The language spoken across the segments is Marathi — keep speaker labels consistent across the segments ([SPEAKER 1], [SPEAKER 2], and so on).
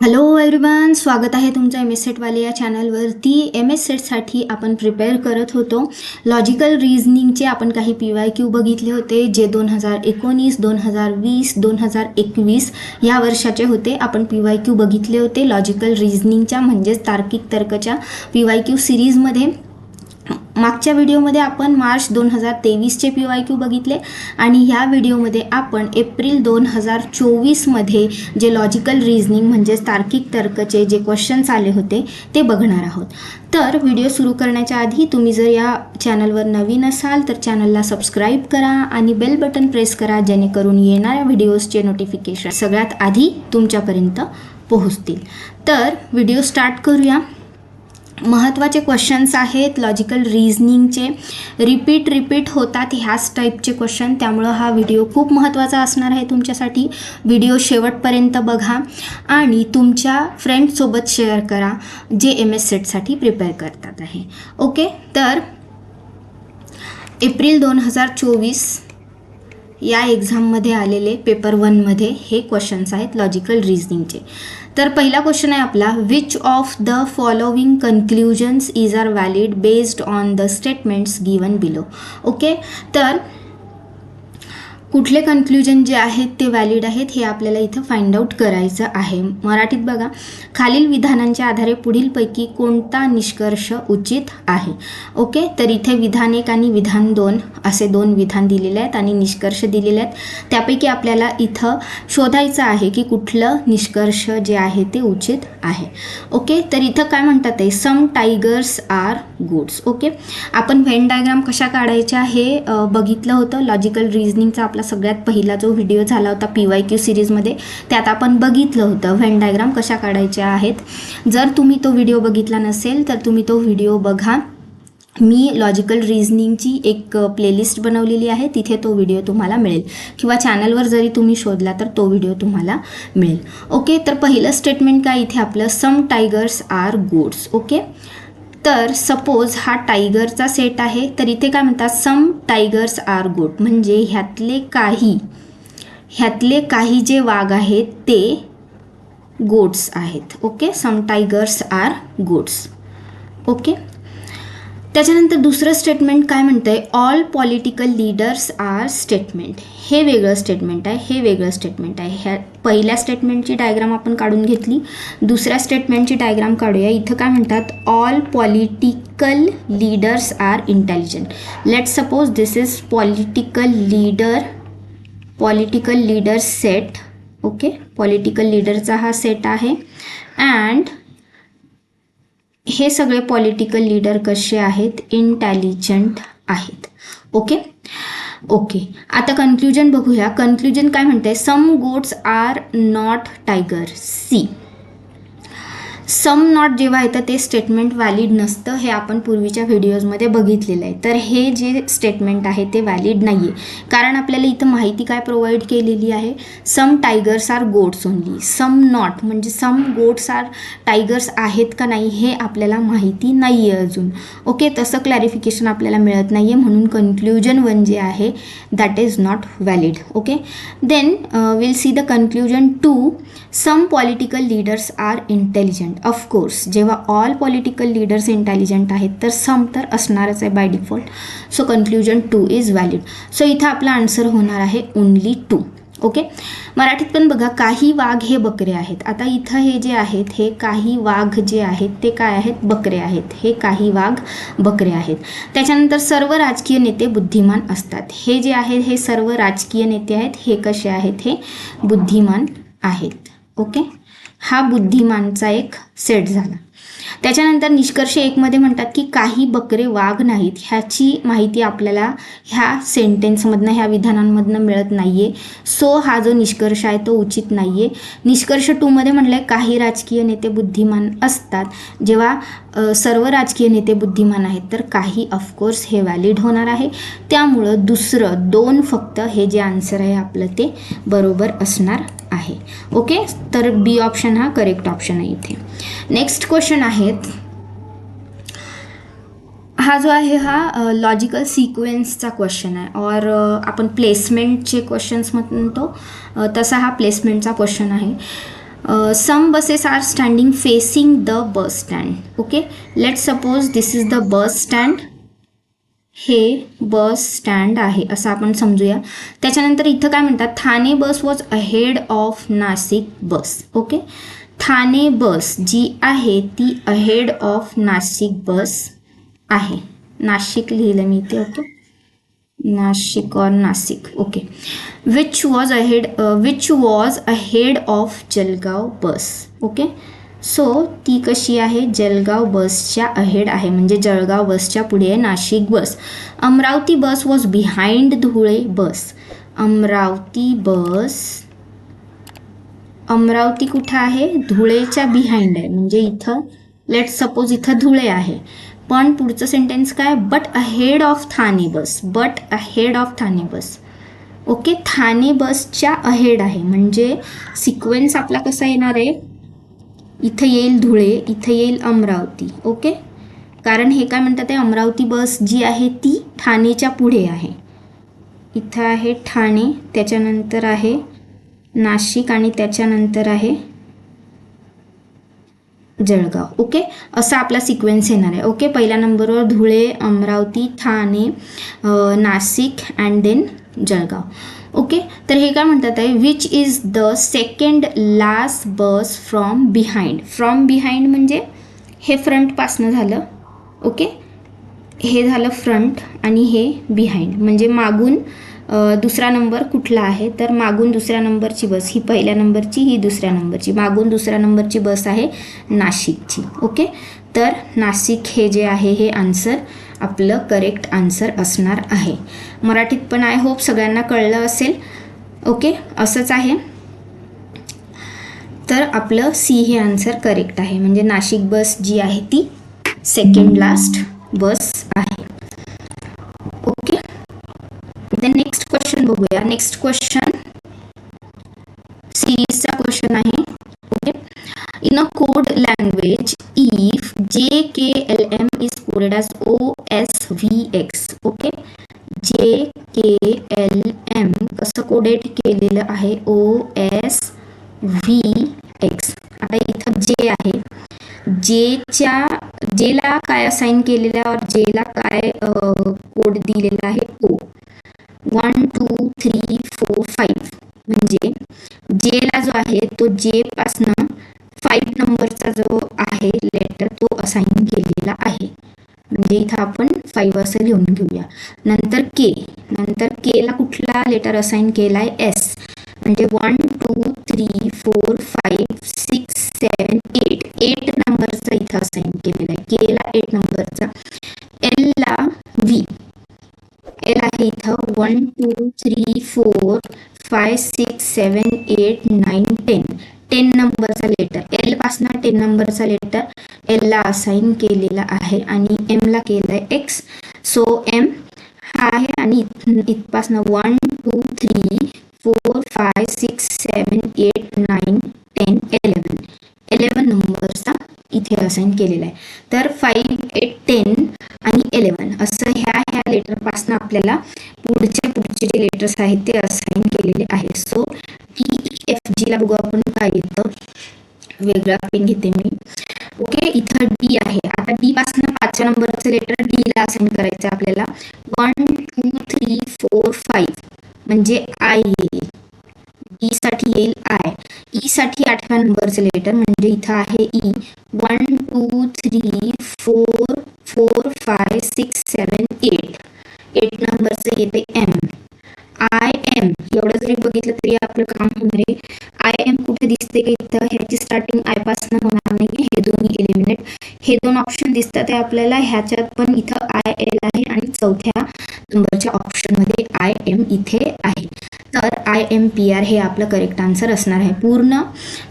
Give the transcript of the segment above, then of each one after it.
[SPEAKER 1] हॅलो एव्हरीवन स्वागत आहे तुमच्या एम एस सेटवाले या चॅनलवरती एम एस सेटसाठी आपण प्रिपेअर करत होतो. लॉजिकल रिझनिंगचे आपण काही पी वाय क्यू बघितले होते जे दोन हजार एकोणीस दोन हजार वीस दोन हजार एकवीस या वर्षाचे होते. आपण पी वाय क्यू बघितले होते. लॉजिकल रिझनिंगच्या म्हणजेच तार्किक तर्कच्या पी वाय क्यू सिरीजमध्ये मागच्या व्हिडिओमध्ये आपण मार्च दोन हजार तेवीसचे पी वाय क्यू बघितले आणि ह्या व्हिडिओमध्ये आपण एप्रिल दोन हजार चोवीसमध्ये जे लॉजिकल रिझनिंग म्हणजेच तार्किक तर्कचे जे क्वेश्चन्स आले होते ते बघणार आहोत. तर व्हिडिओ सुरू करण्याच्या आधी तुम्ही जर या चॅनलवर नवीन असाल तर चॅनलला सबस्क्राईब करा आणि बेल बटन प्रेस करा जेणेकरून येणाऱ्या व्हिडिओजचे नोटिफिकेशन सगळ्यात आधी तुमच्यापर्यंत पोहोचतील. तर व्हिडिओ स्टार्ट करूया. महत्त्वाचे क्वेश्चन्स आहेत लॉजिकल रिझनिंगचे रिपीट रिपीट होतात ह्याच टाईपचे क्वेश्चन त्यामुळं हा व्हिडिओ खूप महत्त्वाचा असणार आहे तुमच्यासाठी. व्हिडिओ शेवटपर्यंत बघा आणि तुमच्या फ्रेंडसोबत शेअर करा जे एम एस सेटसाठी प्रिपेअर करतात आहे. ओके तर एप्रिल दोन हजार चोवीस या एक्झाममध्ये आलेले पेपर वनमध्ये हे क्वेश्चन्स आहेत लॉजिकल रिझनिंगचे तर पहिला क्वेश्चन आहे आपला which of the following conclusions is are valid based on the statements given below okay तर कुठले कन्क्ल्युजन जे आहेत ते व्हॅलिड आहेत हे आपल्याला इथं फाइंड आउट करायचं आहे. मराठीत बघा खालील विधानांच्या आधारे पुढीलपैकी कोणता निष्कर्ष उचित आहे? ओके तर इथे विधान एक आणि विधान दोन असे दोन विधान दिलेले आहेत आणि निष्कर्ष दिलेले आहेत. त्यापैकी आपल्याला इथं शोधायचं आहे की कुठलं निष्कर्ष जे आहे ते उचित आहे. ओके तर इथं काय म्हणतात आहे some tigers are goods okay आपण व्हेन डायग्राम कशा काढायच्या हे बघितलं होतं. लॉजिकल रिझनिंगचा आपला सगळ्यात पहिला जो व्हिडिओ झाला होता पी वाय क्यू सिरीजमध्ये त्यात आपण बघितलं होतं. व्हेन डायग्राम कशा काढायच्या आहेत? जर तुम्ही तो व्हिडिओ बघितला नसेल तर तुम्ही तो व्हिडिओ बघा. मी लॉजिकल रिझनिंगची एक प्लेलिस्ट बनवलेली आहे. तिथे तो व्हिडिओ तुम्हाला मिळेल. किंवा चॅनलवर जरी तुम्ही शोधला तर तो व्हिडिओ तुम्हाला मिळेल. ओके तर पहिलं स्टेटमेंट काय? इथे आपलं some tigers are goods okay तर सपोज हा टायगरचा सेट आहे तर इथे काय म्हणतात सम टायगर्स आर गुड म्हणजे ह्यातले काही ह्यातले काही जे वाघ आहेत ते गोड्स आहेत. Okay some tigers are goods okay त्याच्यानंतर दुसरं स्टेटमेंट काय म्हणतं आहे all political leaders are statement हे वेगळं स्टेटमेंट आहे हे वेगळं स्टेटमेंट आहे. ह्या पहिल्या स्टेटमेंटची डायग्राम आपण काढून घेतली. दुसऱ्या स्टेटमेंटची डायग्राम काढूया. इथं काय म्हणतात? All political leaders are intelligent let suppose this is political leader political leader set okay political लीडरचा हा सेट आहे. अँड हे सगळे पॉलिटिकल लीडर कसे आहेत? इंटेलिजंट आहेत. ओके ओके आता कन्क्ल्युजन बघूया. कन्क्ल्युजन काय म्हणते some gods are not tiger see some not जेव्हा येतं ते स्टेटमेंट व्हॅलिड नसतं हे आपण पूर्वीच्या व्हिडिओजमध्ये बघितलेलं आहे. तर हे जे स्टेटमेंट आहे ते व्हॅलिड नाही आहे कारण आपल्याला इथं माहिती काय प्रोव्हाइड केलेली आहे? Some tigers are gods only some not म्हणजे सम गोड्स आर टायगर्स आहेत का नाही हे आपल्याला माहिती नाही आहे अजून. ओके तसं क्लॅरिफिकेशन आपल्याला मिळत नाही आहे म्हणून कन्क्ल्युजन वन जे आहे that is not valid okay then will see the conclusion two some political leaders are intelligent of course जेव्हा ऑल पॉलिटिकल लीडर्स इंटेलिजंट आहेत तर सम तर असणारच आहे by default so conclusion two is valid so इथं आपला आन्सर होणार आहे ओनली टू ओके मराठीत पण बघा काही वाघ हे बकरे आहेत. आता इथं हे जे आहेत हे काही वाघ जे आहेत ते काय आहेत? बकरे आहेत. हे काही वाघ बकरे आहेत. त्याच्यानंतर सर्व राजकीय नेते बुद्धिमान असतात. हे जे आहेत हे सर्व राजकीय नेते आहेत हे कसे आहेत? हे बुद्धिमान आहेत. ओके हा बुद्धिमानचा एक सेट झाला. त्याच्यानंतर निष्कर्ष एकमध्ये म्हणतात की काही बकरे वाघ नाहीत. ह्याची माहिती आपल्याला ह्या सेंटेन्समधनं ह्या विधानांमधनं मिळत नाही आहे सो हा जो निष्कर्ष आहे तो उचित नाही आहे निष्कर्ष टूमध्ये म्हटलं आहे काही राजकीय नेते बुद्धिमान असतात. जेव्हा सर्व राजकीय नेते बुद्धिमान आहेत तर काही ऑफकोर्स हे व्हॅलिड होणार आहे. त्यामुळं दुसरं दोन फक्त हे जे आन्सर आहे आपलं ते बरोबर असणार आहे. ओके तर बी ऑप्शन हा करेक्ट ऑप्शन आहे इथे. नेक्स्ट क्वेश्चन आहेत. हा जो आहे हा लॉजिकल सिक्वेन्सचा क्वेश्चन आहे. और आपण प्लेसमेंटचे क्वेश्चन्स म्हणतो. तसा हा प्लेसमेंटचा क्वेश्चन आहे. Some buses are standing facing the bus stand okay let suppose this is the bus stand हे बस स्टँड आहे. असं आपण समजूया. त्याच्यानंतर इथं काय म्हणतात? Thane bus was ahead of Nashik bus okay Thane bus जी आहे ती अहेड ऑफ नाशिक बस आहे. नाशिक लिहिलं मी इथे ओके नाशिक और Nashik okay which was ahead which was ahead of Jalgaon bus. Okay so ती कशी आहे? जलगाव बसच्या अहेड आहे. म्हणजे जळगाव बसच्या पुढे आहे Nashik bus. Amravati bus was behind Dhule bus. Amravati bus Amravati कुठं आहे? धुळेच्या बिहाइंड आहे. म्हणजे इथं लेट सपोज इथं धुळे आहे. पण पुढचं सेंटेन्स काय? But ahead of Thane bus but ahead of Thane bus okay Thane बसच्या अहेड आहे. म्हणजे सिक्वेन्स आपला कसा येणार आहे? इथं येईल धुळे इथं येईल अमरावती. ओके कारण हे काय म्हणतात आहे? अमरावती बस जी आहे ती ठाणेच्या पुढे आहे. इथं आहे ठाणे त्याच्यानंतर आहे नाशिक आणि त्याच्यानंतर आहे जळगाव ओके? असा आपला सिक्वेन्स येणार आहे ओके? पहिल्या नंबरवर Dhule Amravati Thane Nashik and then Jalgaon okay? तर हे काय म्हणतात आहे? Which is the second last bus from behind from behind म्हणजे हे फ्रंटपासनं झालं ओके? हे झालं फ्रंट आणि हे बिहाइंड म्हणजे मागून दुसरा नंबर कुठला आहे? तर मागून दुसऱ्या नंबरची बस. ही पहिल्या नंबरची ही दुसऱ्या नंबरची. मागून दुसऱ्या नंबरची बस आहे नाशिकची. ओके? तर नाशिक हे जे आहे हे आन्सर आपलं करेक्ट आन्सर असणार आहे. मराठीत पण आय होप सगळ्यांना कळलं असेल. ओके? असंच आहे. तर आपलं सी हे आन्सर करेक्ट आहे. म्हणजे नाशिक बस जी आहे ती सेकंड लास्ट बस आहे. नेक्स्ट क्वेश्चन सीरीज़ सिरीजचा क्वेश्चन आहे okay in a code language if J K L M is coded as O S V X okay J K L M कसं कोडेड केलेलं आहे? ओ एस व्ही एक्स आता इथं जे आहे. जेच्या जेला काय असाइन केलेलं और जेला काय कोड दिलेला जेला जो आहे तो जे पासनं फाईव्ह नंबरचा जो आहे लेटर तो असाइन केलेला आहे. म्हणजे इथं आपण फाईव्ह असं लिहून घेऊया. नंतर के नंतर केला कुठला लेटर असाइन केला आहे एस म्हणजे one two three four five six seven eight eight नंबरचा इथं असाइन केलेला आहे. केला एट नंबरचा एलला व्ही एल आहे इथं one two three four five six seven eight nine ten ten नंबरचा लेटर एल पासनं टेन नंबरचा लेटर एलला असाइन केलेला आहे आणि एमला केलं आहे एक्स सो एम हा आहे आणि इथपासनं one two three four five six seven eight nine ten eleven eleven नंबरचा इथे असाइन केलेला आहे. तर फाईव्ह एट टेन आणि एलेवन असं ह्या ह्या लेटर लेटरपासनं आपल्याला पुढचे पुढचे जे लेटर्स आहेत ते असाइन केलेले आहे सो टी एफ जीला बघू आपण काय येतं. वेगळा पेन घेते मी. ओके इथं डी आहे. आता डी पासनं पाचव्या नंबरचं लेटर डीला असाइन करायचं आपल्याला. One two three four five म्हणजे आय येईल. डी साठी येईल आय ई e साठी आठव्या नंबरचं लेटर म्हणजे इथं आहे E one two three four four five six seven eight eight नंबरचं येते एम आय एम एवढं जरी बघितलं तरी आपलं काम होणार आहे. आय एम कुठे दिसते की इथं? ह्याची स्टार्टिंग आय पासनं होणार नाही हे दोन्ही एलिमिनेट हे दोन ऑप्शन दिसतात. आहे आपल्याला ह्याच्यात पण इथं आय एल आहे आणि चौथ्या नंबरच्या ऑप्शनमध्ये आय एम इथे आहे. तर आय एम पी आर हे आपलं करेक्ट आन्सर असणार आहे. पूर्ण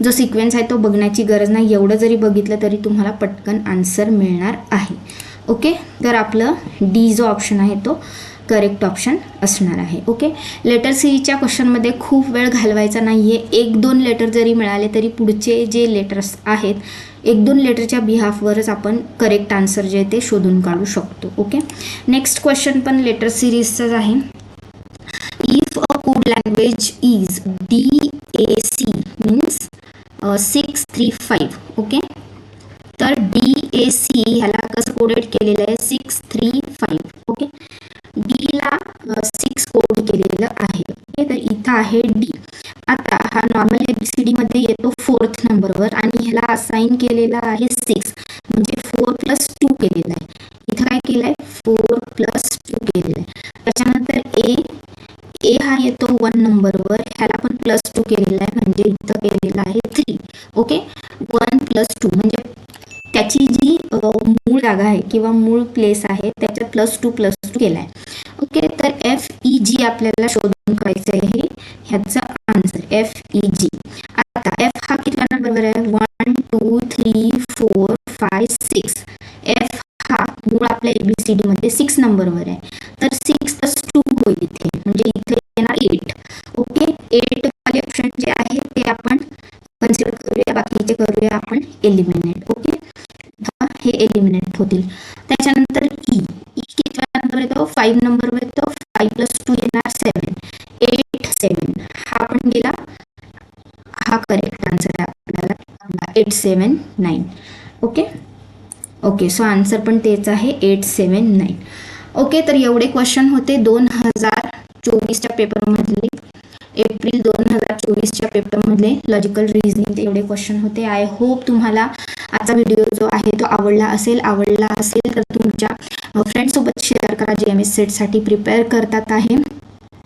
[SPEAKER 1] जो सिक्वेन्स आहे तो बघण्याची गरज नाही. एवढं जरी बघितलं तरी तुम्हाला पटकन आन्सर मिळणार आहे. ओके? तर आपलं डी जो ऑप्शन आहे तो करेक्ट ऑप्शन असणार आहे. ओके? लेटर सीच्या क्वेश्चनमध्ये खूप वेळ घालवायचा नाही आहे एक दोन लेटर जरी मिळाले तरी पुढचे जे लेटर्स आहेत एक दोन लेटरच्या बिहाफवरच आपण करेक्ट आन्सर जे आहे ते शोधून काढू शकतो. ओके? नेक्स्ट क्वेश्चन पण लेटर सिरीजचंच आहे. If a code language is D A C means six three five okay? तर ए सी ह्याला कसं कोडेड केलेलं आहे? सिक्स थ्री फाईव्ह ओके डीला सिक्स कोड केलेलं आहे ओके तर इथं आहे डी आता हा नॉर्मल एबीसीडीमध्ये येतो फोर्थ नंबरवर आणि ह्याला असाइन केलेला आहे सिक्स म्हणजे फोर प्लस टू केलेला आहे. इथं काय केलं आहे फोर प्लस टू केलेलं आहे. त्याच्यानंतर ए ए हा येतो वन नंबरवर ह्याला पण प्लस टू केलेला आहे म्हणजे इथं केलेलं आहे three okay one plus two म्हणजे त्याची जी जागा आहे किंवा मूळ प्लेस आहे त्याच्यात प्लस टू प्लस टू केला आहे ओके तर एफ ई जी आपल्याला शोधून काढायचं आहे ह्याचा आन्सर एफ ई जी आता एफ हा किती नंबरवर आहे? One two three four five six F हा मूळ आपल्या ए बी सी सिक्स नंबरवर आहे. तर सिक्स प्लस टू होईल इथे. म्हणजे इथे येणार एट ओके एट वाले ऑप्शन जे आहे ते आपण कन्सिडर करूया. बाकीचे करूया आपण एलिमेंट हे एलिमिनेट होतील. त्याच्यानंतर ई ई कितव्या नंबर येतो फाईव्ह नंबर येतो फाईव्ह प्लस टू येणार सेवन एट सेवन हा पण गेला. हा करेक्ट आन्सर आहे आपल्याला. Eight seven nine okay okay so answer पण तेच आहे. एट सेवन नाईन ओके तर एवढे क्वेश्चन होते. दोन हजार चोवीसच्या पेपरमधले एप्रिल दोन हजार चोवीसच्या पेपरमधले लॉजिकल रिझनिंगचे एवढे क्वेश्चन होते. आय होप तुम्हाला आजचा व्हिडिओ जो आहे तो आवडला असेल आवडला असेल तर तुमच्या फ्रेंडसोबत शेअर करा. जे एम एस सेटसाठी प्रिपेअर करतात आहे.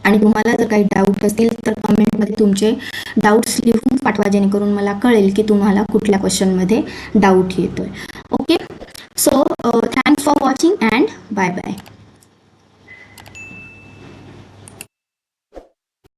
[SPEAKER 1] आणि तुम्हाला जर काही डाऊट असतील तर कमेंटमध्ये तुमचे डाऊट्स लिहून पाठवा जेणेकरून मला कळेल की तुम्हाला कुठल्या क्वेश्चनमध्ये डाऊट येतोय. Okay so thanks for watching and bye bye